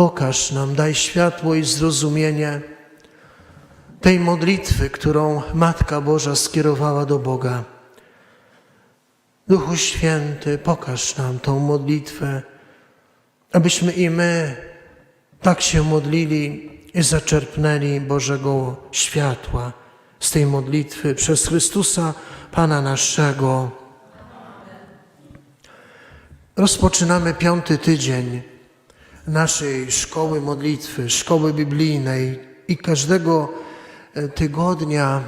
pokaż nam, daj światło i zrozumienie tej modlitwy, którą Matka Boża skierowała do Boga. Duchu Święty, pokaż nam tą modlitwę, abyśmy i my tak się modlili i zaczerpnęli Bożego światła z tej modlitwy przez Chrystusa, Pana naszego. Rozpoczynamy piąty tydzień naszej szkoły modlitwy, szkoły biblijnej i każdego e, tygodnia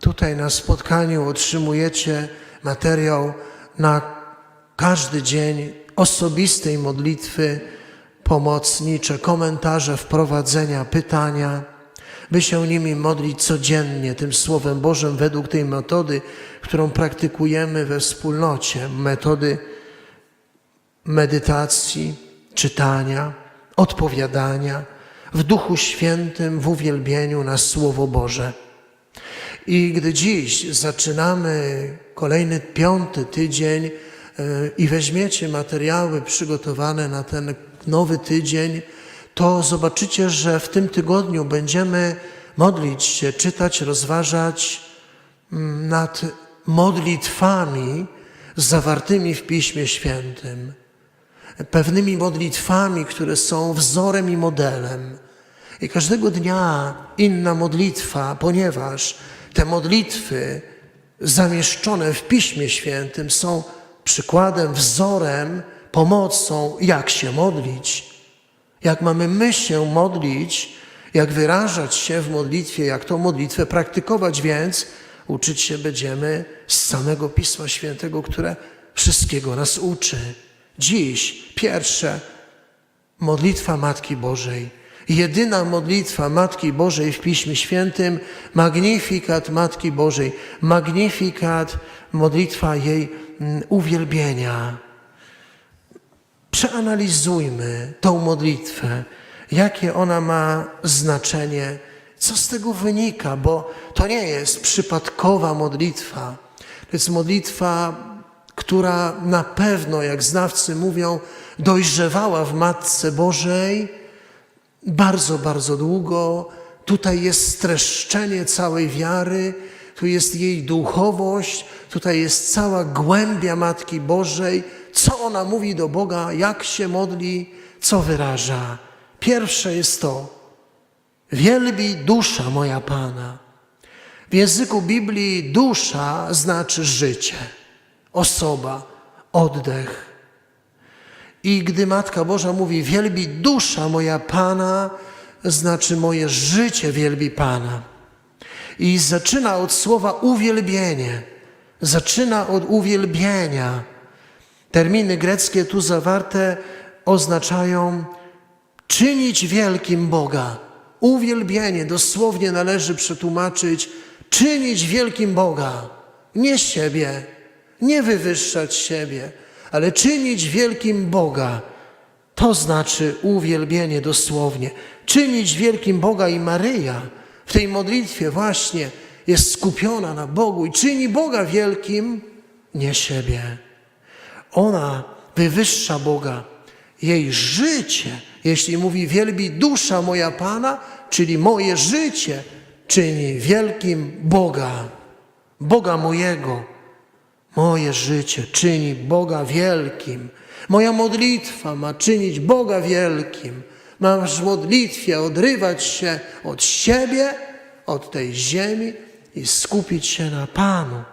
tutaj na spotkaniu otrzymujecie materiał na każdy dzień osobistej modlitwy, pomocnicze, komentarze, wprowadzenia, pytania, by się nimi modlić codziennie tym Słowem Bożym według tej metody, którą praktykujemy we wspólnocie, metody medytacji, czytania, odpowiadania w Duchu Świętym, w uwielbieniu na Słowo Boże. I gdy dziś zaczynamy kolejny piąty tydzień e, i weźmiecie materiały przygotowane na ten nowy tydzień, to zobaczycie, że w tym tygodniu będziemy modlić się, czytać, rozważać mm, nad modlitwami zawartymi w Piśmie Świętym. Pewnymi modlitwami, które są wzorem i modelem. I każdego dnia inna modlitwa, ponieważ te modlitwy zamieszczone w Piśmie Świętym są przykładem, wzorem, pomocą, jak się modlić. Jak mamy my się modlić, jak wyrażać się w modlitwie, jak tą modlitwę praktykować, więc uczyć się będziemy z samego Pisma Świętego, które wszystkiego nas uczy. Dziś pierwsze modlitwa Matki Bożej. Jedyna modlitwa Matki Bożej w Piśmie Świętym, magnifikat Matki Bożej, magnifikat, modlitwa jej mm, uwielbienia. Przeanalizujmy tą modlitwę, jakie ona ma znaczenie, co z tego wynika, bo to nie jest przypadkowa modlitwa. To jest modlitwa, która na pewno, jak znawcy mówią, dojrzewała w Matce Bożej bardzo, bardzo długo. Tutaj jest streszczenie całej wiary, tu jest jej duchowość, tutaj jest cała głębia Matki Bożej, co ona mówi do Boga, jak się modli, co wyraża. Pierwsze jest to, wielbi dusza moja Pana. W języku Biblii dusza znaczy życie, osoba, oddech. I gdy Matka Boża mówi, wielbi dusza moja Pana, znaczy moje życie wielbi Pana. I zaczyna od słowa uwielbienie. Zaczyna od uwielbienia. Terminy greckie tu zawarte oznaczają czynić wielkim Boga. Uwielbienie dosłownie należy przetłumaczyć czynić wielkim Boga. Nie siebie, nie wywyższać siebie, ale czynić wielkim Boga. To znaczy uwielbienie dosłownie. Czynić wielkim Boga i Maryja w tej modlitwie właśnie jest skupiona na Bogu i czyni Boga wielkim, nie siebie. Ona wywyższa Boga. Jej życie, jeśli mówi wielbi dusza moja Pana, czyli moje życie, czyni wielkim Boga, Boga mojego. Moje życie czyni Boga wielkim. Moja modlitwa ma czynić Boga wielkim. Masz w modlitwie odrywać się od siebie, od tej ziemi i skupić się na Panu.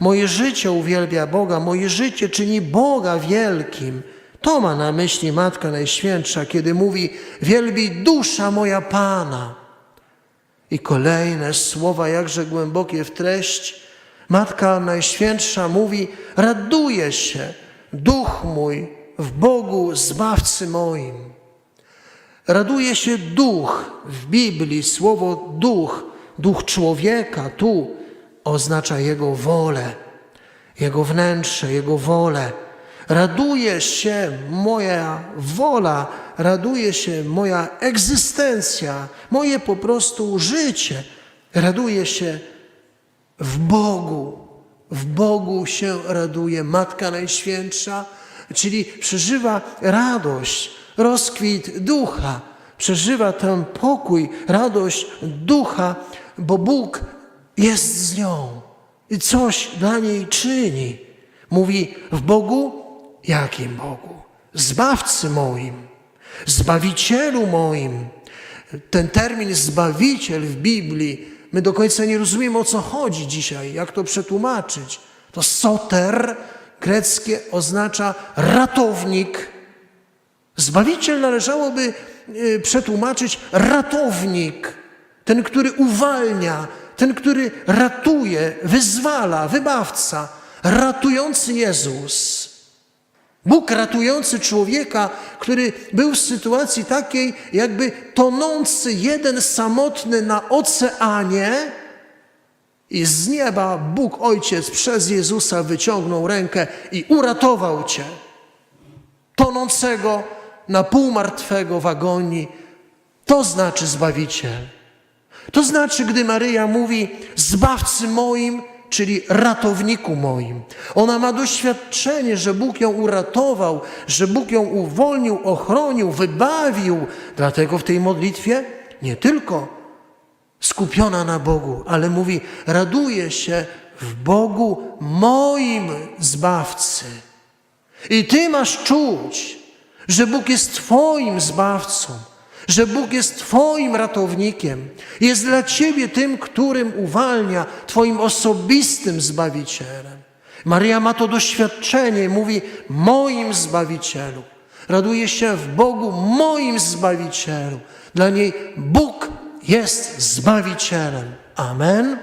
Moje życie uwielbia Boga, moje życie czyni Boga wielkim. To ma na myśli Matka Najświętsza, kiedy mówi: Wielbi dusza moja Pana. I kolejne słowa, jakże głębokie w treść. Matka Najświętsza mówi: Raduje się duch mój w Bogu, zbawcy moim. Raduje się duch w Biblii, słowo duch, duch człowieka tu oznacza jego wolę, jego wnętrze, jego wolę. Raduje się moja wola, raduje się moja egzystencja, moje po prostu życie. Raduje się w Bogu. W Bogu się raduje Matka Najświętsza, czyli przeżywa radość rozkwit ducha, przeżywa ten pokój, radość ducha, bo Bóg jest z nią i coś dla niej czyni. Mówi w Bogu, jakim Bogu? Zbawcy moim, Zbawicielu moim. Ten termin Zbawiciel w Biblii, my do końca nie rozumiemy o co chodzi dzisiaj, jak to przetłumaczyć. To soter greckie oznacza ratownik. Zbawiciel należałoby y, przetłumaczyć ratownik, ten, który uwalnia, ten, który ratuje, wyzwala, wybawca, ratujący Jezus. Bóg ratujący człowieka, który był w sytuacji takiej, jakby tonący jeden samotny na oceanie, i z nieba Bóg Ojciec przez Jezusa wyciągnął rękę i uratował cię, tonącego na półmartwego w agonii. To znaczy Zbawiciel. To znaczy, gdy Maryja mówi Zbawcy moim, czyli ratowniku moim. Ona ma doświadczenie, że Bóg ją uratował, że Bóg ją uwolnił, ochronił, wybawił. Dlatego w tej modlitwie nie tylko skupiona na Bogu, ale mówi: Raduję się w Bogu moim Zbawcy. I ty masz czuć, że Bóg jest Twoim zbawcą, że Bóg jest Twoim ratownikiem, jest dla Ciebie tym, którym uwalnia, Twoim osobistym zbawicielem. Maria ma to doświadczenie, mówi: Moim zbawicielu. Raduje się w Bogu, moim zbawicielu. Dla niej Bóg jest zbawicielem. Amen.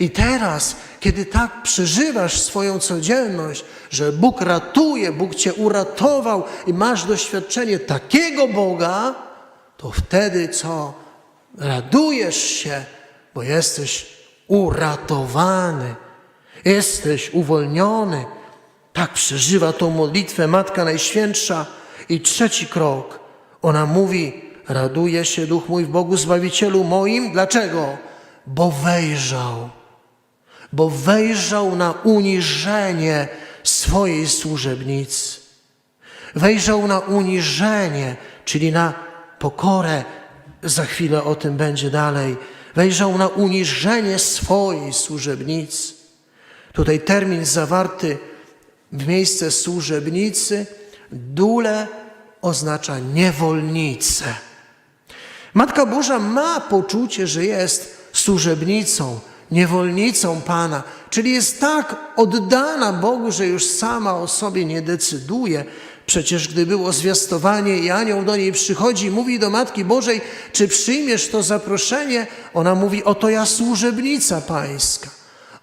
I teraz, kiedy tak przeżywasz swoją codzienność, że Bóg ratuje, Bóg cię uratował i masz doświadczenie takiego Boga, to wtedy co? Radujesz się, bo jesteś uratowany, jesteś uwolniony. Tak przeżywa tą modlitwę Matka Najświętsza. I trzeci krok, ona mówi: Raduje się duch mój w Bogu Zbawicielu moim. Dlaczego? Bo wejrzał bo wejrzał na uniżenie swojej służebnicy. Wejrzał na uniżenie, czyli na pokorę, za chwilę o tym będzie dalej. Wejrzał na uniżenie swojej służebnicy. Tutaj termin zawarty w miejsce służebnicy, dule oznacza niewolnicę. Matka Boża ma poczucie, że jest służebnicą, niewolnicą Pana, czyli jest tak oddana Bogu, że już sama o sobie nie decyduje. Przecież gdy było zwiastowanie i anioł do niej przychodzi i mówi do Matki Bożej, czy przyjmiesz to zaproszenie? Ona mówi, oto ja służebnica Pańska.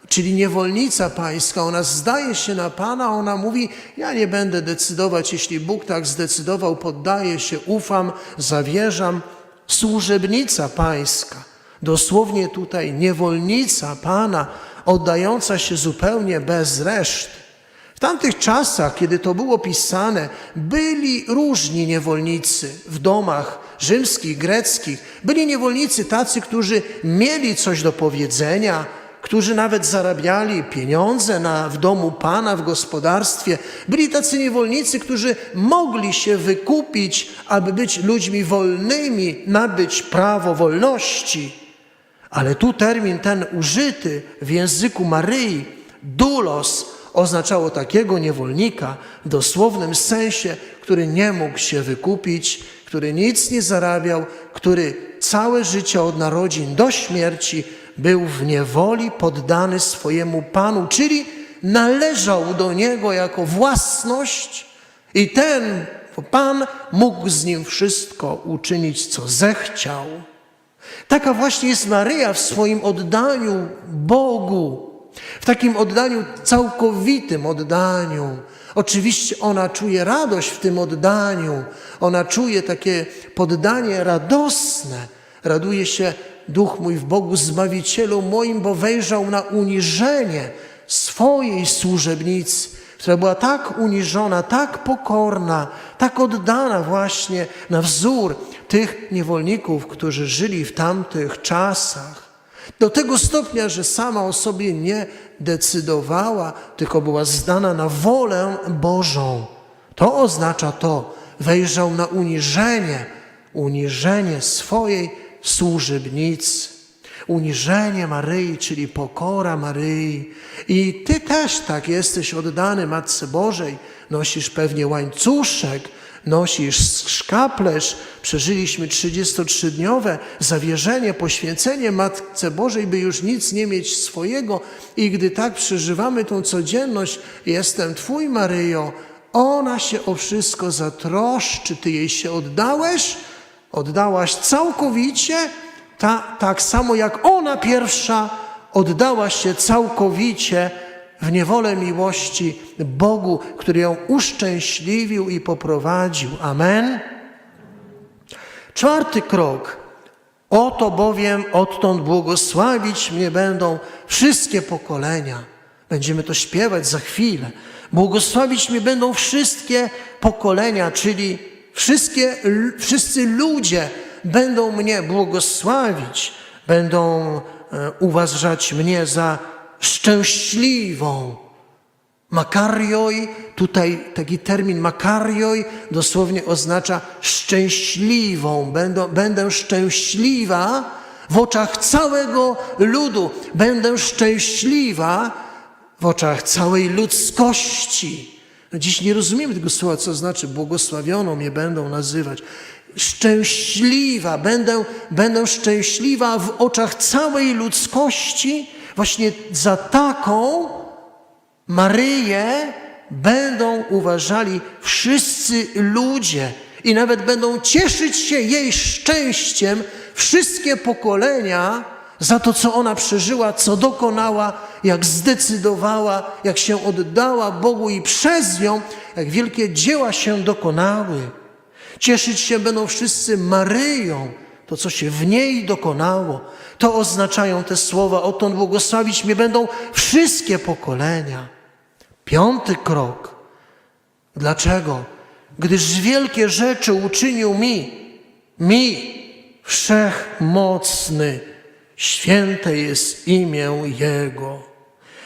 Czyli niewolnica pańska, ona zdaje się na Pana, ona mówi: Ja nie będę decydować, jeśli Bóg tak zdecydował, poddaję się, ufam, zawierzam. Służebnica pańska. Dosłownie tutaj niewolnica Pana, oddająca się zupełnie bez reszty. W tamtych czasach, kiedy to było pisane, byli różni niewolnicy w domach rzymskich, greckich. Byli niewolnicy tacy, którzy mieli coś do powiedzenia, którzy nawet zarabiali pieniądze na, w domu Pana, w gospodarstwie. Byli tacy niewolnicy, którzy mogli się wykupić, aby być ludźmi wolnymi, nabyć prawo wolności. Ale tu termin ten użyty w języku Maryi, dulos, oznaczało takiego niewolnika w dosłownym sensie, który nie mógł się wykupić, który nic nie zarabiał, który całe życie od narodzin do śmierci był w niewoli poddany swojemu Panu, czyli należał do Niego jako własność i ten Pan mógł z nim wszystko uczynić, co zechciał. Taka właśnie jest Maryja w swoim oddaniu Bogu, w takim oddaniu, całkowitym oddaniu. Oczywiście ona czuje radość w tym oddaniu, ona czuje takie poddanie radosne. Raduje się duch mój w Bogu Zbawicielu moim, bo wejrzał na uniżenie swojej służebnicy, która była tak uniżona, tak pokorna, tak oddana właśnie na wzór tych niewolników, którzy żyli w tamtych czasach. Do tego stopnia, że sama o sobie nie decydowała, tylko była zdana na wolę Bożą. To oznacza to, wejrzał na uniżenie, uniżenie swojej służebnicy. Uniżenie Maryi, czyli pokora Maryi. I ty też tak jesteś oddany Matce Bożej. Nosisz pewnie łańcuszek, nosisz szkaplerz. Przeżyliśmy 33-dniowe zawierzenie, poświęcenie Matce Bożej, by już nic nie mieć swojego. I gdy tak przeżywamy tą codzienność, jestem Twój Maryjo, ona się o wszystko zatroszczy. Ty jej się oddałeś, oddałaś całkowicie, ta, tak samo jak ona pierwsza oddała się całkowicie w niewolę miłości Bogu, który ją uszczęśliwił i poprowadził. Amen. Czwarty krok. Oto bowiem odtąd błogosławić mnie będą wszystkie pokolenia. Będziemy to śpiewać za chwilę. Błogosławić mnie będą wszystkie pokolenia, czyli wszystkie, wszyscy ludzie będą mnie błogosławić, będą e, uważać mnie za szczęśliwą. Makarioj, tutaj taki termin makarioj dosłownie oznacza szczęśliwą. Będę, będę szczęśliwa w oczach całego ludu. Będę szczęśliwa w oczach całej ludzkości. No dziś nie rozumiemy tego słowa, co znaczy błogosławioną mnie będą nazywać. Szczęśliwa, będę, będę szczęśliwa w oczach całej ludzkości. Właśnie za taką Maryję będą uważali wszyscy ludzie i nawet będą cieszyć się jej szczęściem wszystkie pokolenia za to, co ona przeżyła, co dokonała, jak zdecydowała, jak się oddała Bogu i przez nią, jak wielkie dzieła się dokonały. Cieszyć się będą wszyscy Maryją, to co się w niej dokonało. To oznaczają te słowa, odtąd błogosławić mnie będą wszystkie pokolenia. Piąty krok. Dlaczego? Gdyż wielkie rzeczy uczynił mi, mi, wszechmocny, święte jest imię Jego.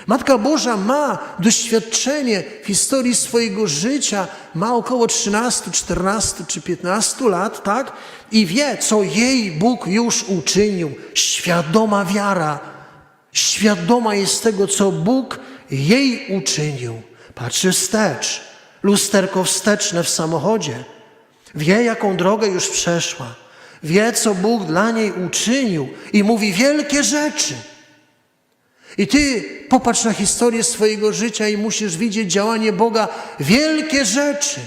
Matka Boża ma doświadczenie w historii swojego życia, ma około 13, 14 czy 15 lat, tak? I wie, co jej Bóg już uczynił. Świadoma wiara, świadoma jest tego, co Bóg jej uczynił. Patrzy wstecz, lusterko wsteczne w samochodzie. Wie, jaką drogę już przeszła. Wie, co Bóg dla niej uczynił i mówi wielkie rzeczy. I ty popatrz na historię swojego życia i musisz widzieć działanie Boga, wielkie rzeczy.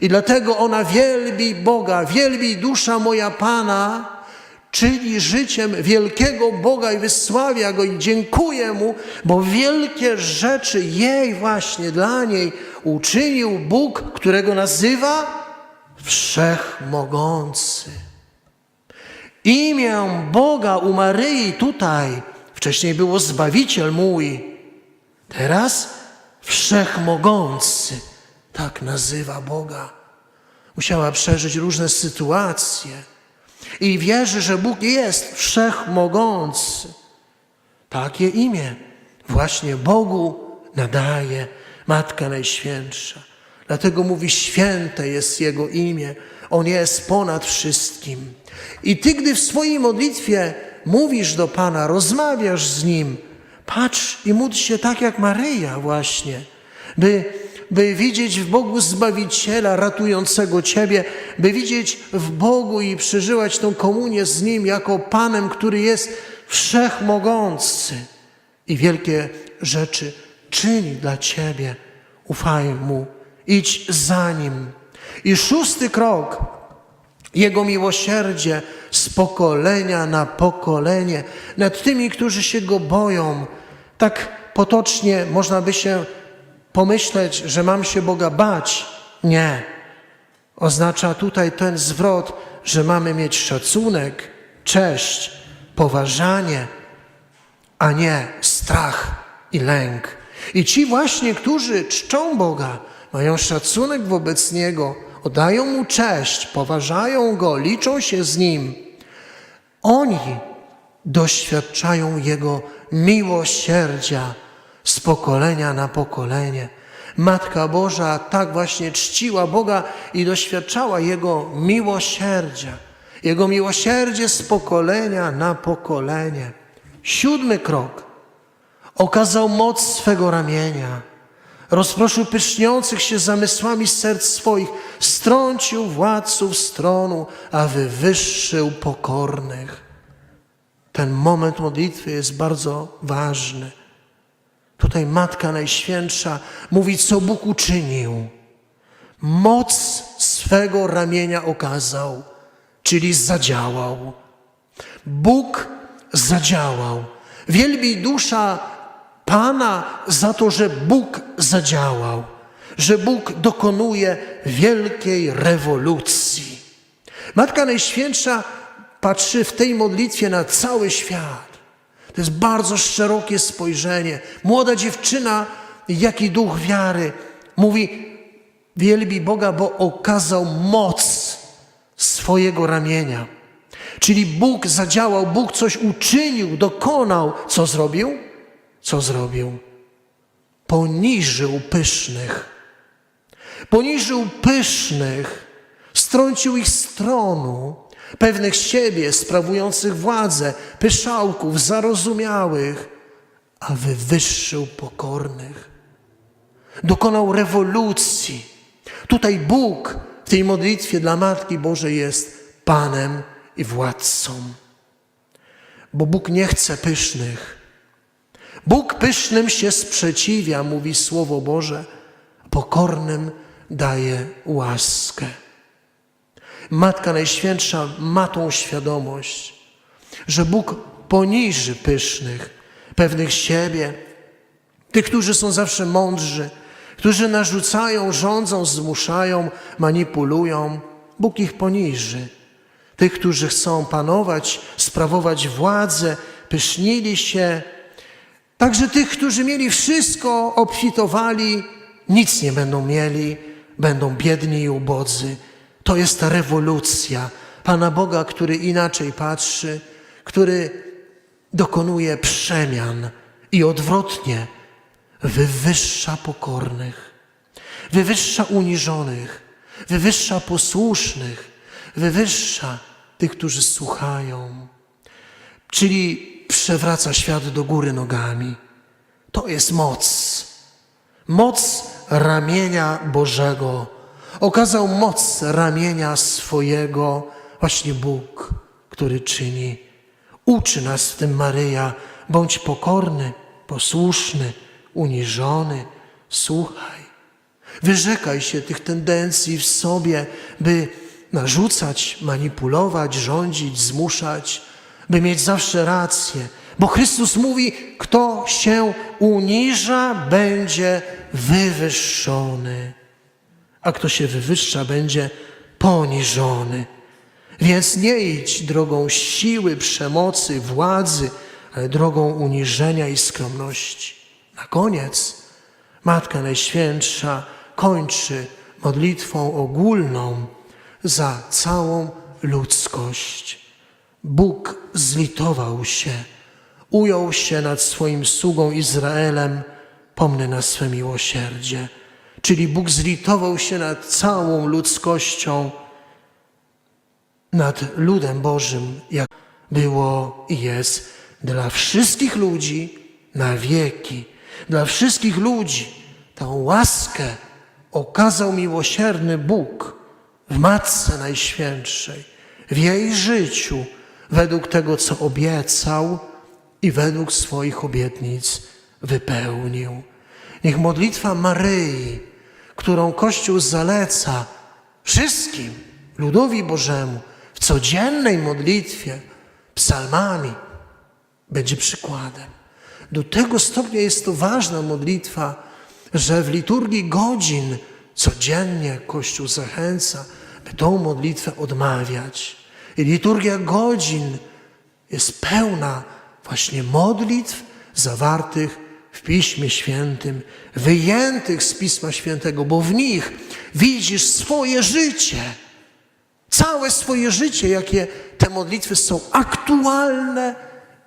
I dlatego ona wielbi Boga, wielbi dusza moja Pana, czyli życiem wielkiego Boga i wysławia Go i dziękuję Mu, bo wielkie rzeczy jej właśnie dla niej uczynił Bóg, którego nazywa Wszechmogący. Imię Boga u Maryi tutaj wcześniej było Zbawiciel mój, teraz Wszechmogący, tak nazywa Boga. Musiała przeżyć różne sytuacje i wierzy, że Bóg jest Wszechmogący. Takie imię właśnie Bogu nadaje Matka Najświętsza. Dlatego mówi, święte jest Jego imię. On jest ponad wszystkim. I Ty, gdy w swojej modlitwie mówisz do Pana, rozmawiasz z Nim, patrz i módl się tak jak Maryja właśnie, by, by widzieć w Bogu Zbawiciela ratującego Ciebie, by widzieć w Bogu i przeżywać tą komunię z Nim jako Panem, który jest wszechmogący i wielkie rzeczy czyni dla Ciebie. Ufaj Mu, idź za Nim. I szósty krok, Jego miłosierdzie z pokolenia na pokolenie nad tymi, którzy się Go boją. Tak potocznie można by się pomyśleć, że mam się Boga bać. Nie. Oznacza tutaj ten zwrot, że mamy mieć szacunek, cześć, poważanie, a nie strach i lęk. I ci właśnie, którzy czczą Boga, mają szacunek wobec Niego, oddają Mu cześć, poważają Go, liczą się z Nim. Oni doświadczają Jego miłosierdzia z pokolenia na pokolenie. Matka Boża tak właśnie czciła Boga i doświadczała Jego miłosierdzia. Jego miłosierdzie z pokolenia na pokolenie. Siódmy krok. Okazał moc swego ramienia. Rozproszył pyszniących się zamysłami serc swoich. Strącił władców stronu, a wywyższył pokornych. Ten moment modlitwy jest bardzo ważny. Tutaj Matka Najświętsza mówi, co Bóg uczynił. Moc swego ramienia okazał, czyli zadziałał. Bóg zadziałał. Wielbi dusza Pana za to, że Bóg zadziałał, że Bóg dokonuje wielkiej rewolucji. Matka Najświętsza patrzy w tej modlitwie na cały świat. To jest bardzo szerokie spojrzenie. Młoda dziewczyna, jak i duch wiary, mówi: Wielbi Boga, bo okazał moc swojego ramienia. Czyli Bóg zadziałał, Bóg coś uczynił, dokonał. Co zrobił? Co zrobił? Poniżył pysznych. Poniżył pysznych, strącił ich z tronu, pewnych siebie, sprawujących władzę, pyszałków, zarozumiałych, a wywyższył pokornych. Dokonał rewolucji. Tutaj Bóg w tej modlitwie dla Matki Bożej jest Panem i władcą. Bo Bóg nie chce pysznych. Bóg pysznym się sprzeciwia, mówi Słowo Boże, pokornym daje łaskę. Matka Najświętsza ma tą świadomość, że Bóg poniży pysznych, pewnych siebie, tych, którzy są zawsze mądrzy, którzy narzucają, rządzą, zmuszają, manipulują. Bóg ich poniży. Tych, którzy chcą panować, sprawować władzę, pysznili się. Także tych, którzy mieli wszystko, obfitowali, nic nie będą mieli, będą biedni i ubodzy. To jest ta rewolucja Pana Boga, który inaczej patrzy, który dokonuje przemian i odwrotnie wywyższa pokornych, wywyższa uniżonych, wywyższa posłusznych, wywyższa tych, którzy słuchają. Czyli przewraca świat do góry nogami. To jest moc. Moc ramienia Bożego. Okazał moc ramienia swojego właśnie Bóg, który czyni. Uczy nas w tym Maryja, bądź pokorny, posłuszny, uniżony, słuchaj. Wyrzekaj się tych tendencji w sobie, by narzucać, manipulować, rządzić, zmuszać, by mieć zawsze rację. Bo Chrystus mówi, kto się uniża, będzie wywyższony, a kto się wywyższa, będzie poniżony. Więc nie idź drogą siły, przemocy, władzy, ale drogą uniżenia i skromności. Na koniec Matka Najświętsza kończy modlitwą ogólną za całą ludzkość. Bóg zlitował się, ujął się nad swoim sługą Izraelem, pomny na swe miłosierdzie. Czyli Bóg zlitował się nad całą ludzkością, nad ludem Bożym, jak było i jest dla wszystkich ludzi na wieki. Dla wszystkich ludzi tą łaskę okazał miłosierny Bóg w Matce Najświętszej, w jej życiu, według tego, co obiecał i według swoich obietnic wypełnił. Niech modlitwa Maryi, którą Kościół zaleca wszystkim ludowi Bożemu w codziennej modlitwie, psalmami, będzie przykładem. Do tego stopnia jest to ważna modlitwa, że w liturgii godzin codziennie Kościół zachęca, by tą modlitwę odmawiać. I liturgia godzin jest pełna właśnie modlitw zawartych w Piśmie Świętym, wyjętych z Pisma Świętego, bo w nich widzisz swoje życie. Całe swoje życie, jakie te modlitwy są aktualne,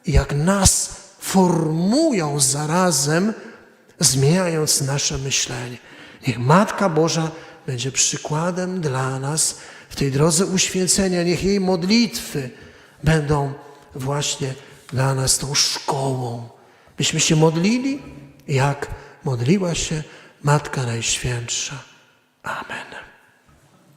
jak nas formują zarazem, zmieniając nasze myślenie. Niech Matka Boża będzie przykładem dla nas w tej drodze uświęcenia. Niech jej modlitwy będą właśnie dla nas tą szkołą. Byśmy się modlili, jak modliła się Matka Najświętsza. Amen.